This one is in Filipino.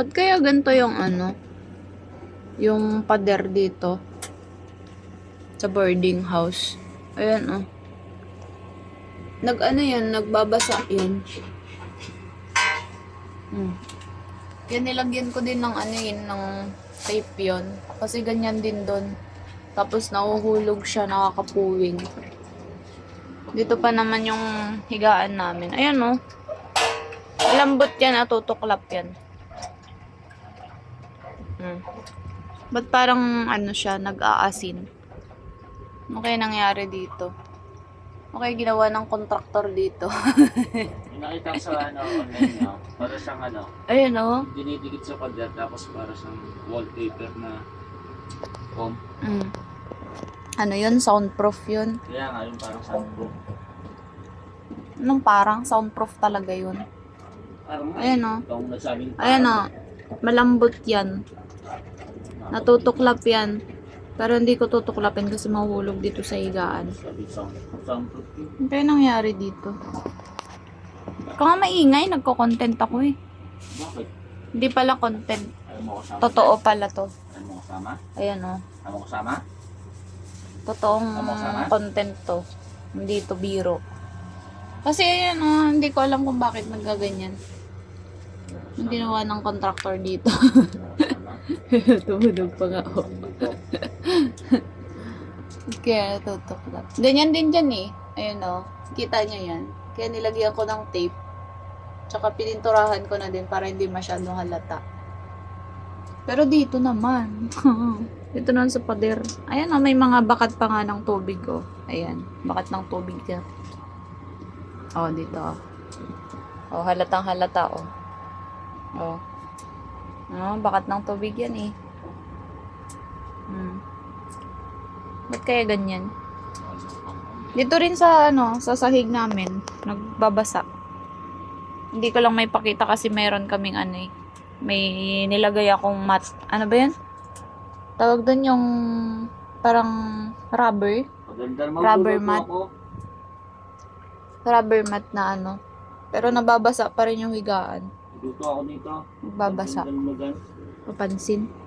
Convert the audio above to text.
Ba't kaya ganito yung ano? Yung pader dito? Sa boarding house. Ayan oh. Nag ano yan, nagbabasa yan. Hmm. Yan nilagyan ko din ng ano yun, ng tape yun. Kasi ganyan din doon. Tapos nahuhulog siya, nakakapuwing. Dito pa naman yung higaan namin. Ayan oh. Lambot yan, natutuklap yan. Hmm. Ba't parang ano siya, nag-aasin? Ano kaya nangyari dito? Ano kaya ginawa ng kontraktor dito? Nakita ko sa ano, online no, para siyang ano, Ayan oh. dinidikit sa pader tapos para siyang wallpaper na foam. Mm. Ano yun? Soundproof yun. Kaya nga yung parang soundproof. Anong parang? Soundproof talaga yun. Parang nga, Ayan oh. Itong nagsabing Ayan oh. Malambot yan. Natutuklap yan. Pero hindi ko tutuklapin kasi mahuhulog dito sa higaan. Ano kaya nangyari dito? Nga maingay, nagko-content ako eh. Bakit? Hindi pala content. Totoo pala to. Ayaw mo kasama? Ayan oh. Ayaw mo kasama? Totoong content to. Hindi to biro. Kasi ayan oh, hindi ko alam kung bakit nagaganyan. Yung ginawa ng contractor dito. Tumunog pa nga ako. Kaya tutuklap. Ganyan din dyan eh. Ayun oh. Kita nyo yan. Kaya nilagyan ko ng tape. Tsaka pininturahan ko na din para hindi masyadong halata. Pero dito naman. dito naman sa pader. Ayan oh, may mga bakat pa nga ng tubig oh. Ayan. Bakat ng tubig yan. Oh, dito oh. Oh, halatang halata oh. Oh. Oh, bakat ng tubig yan eh. Hmm. Ba't kaya ganyan? Dito rin sa ano, sa sahig namin, nagbabasa. Hindi ko lang may pakita kasi meron kaming ano eh. May nilagay akong mat. Ano ba yan? Tawag doon yung parang rubber. Rubber mat. ako. Rubber mat na ano. Pero nababasa pa rin yung higaan. Luto ako dito. Magan. Papansin.